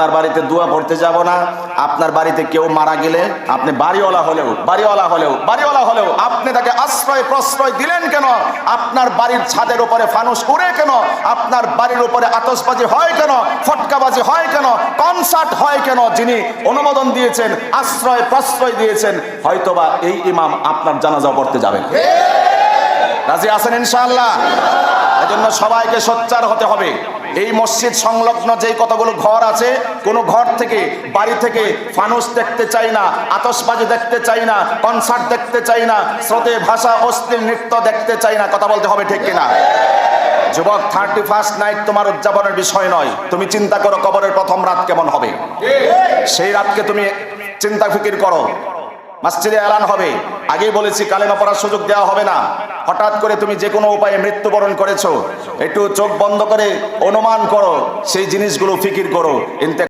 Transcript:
আপনার বাড়িতে দোয়া পড়তে যাব না। আপনার বাড়িতে কেউ মারা গেলে আপনি বাড়িওয়ালা হলেও বাড়িওয়ালা হলেও বাড়িওয়ালা হলেও আপনি তাকে আশ্রয় প্রশ্রয় দিলেন কেন? আপনার বাড়ির ছাদের উপরে ফানুস উড়ে কেন? আপনার বাড়ির উপরে আতসবাজি হয় কেন? ফটকাবাজি হয় কেন? কনসার্ট হয় কেন? যিনি অনুমোদন দিয়েছেন, আশ্রয় প্রশ্রয় দিয়েছেন, হয়তোবা এই ইমাম আপনার জানাজা পড়তে যাবেন। রাজি আছেন ইনশাআল্লাহ? এজন্য সবাইকে সোচ্চার হতে হবে। এই মসজিদ সংলগ্ন যেই কতগুলো ঘর আছে, কোন ঘর থেকে বাড়ি থেকে ফানুস দেখতে চাই না আতসবাজি দেখতে চাই না, কনসার্ট দেখতে চাই না, স্রোতে ভাষা অস্থির নৃত্য দেখতে চাই না, কথা বলতে হবে ঠিক কিনা? যুবক থার্টি ফার্স্ট নাইট তোমার উদযাপনের বিষয় নয়। তুমি চিন্তা করো কবরের প্রথম রাত কেমন হবে। সেই রাতকে তুমি চিন্তা ফিকির করো। মসজিদে এলান হবে। আগেই বলেছি, কালেমা পড়ার সুযোগ দেওয়া হবে না। হঠাৎ করে তুমি যে কোনো উপায়ে মৃত্যুবরণ করেছ, একটু চোখ বন্ধ করে অনুমান করো, সেই জিনিসগুলো ফিকির করো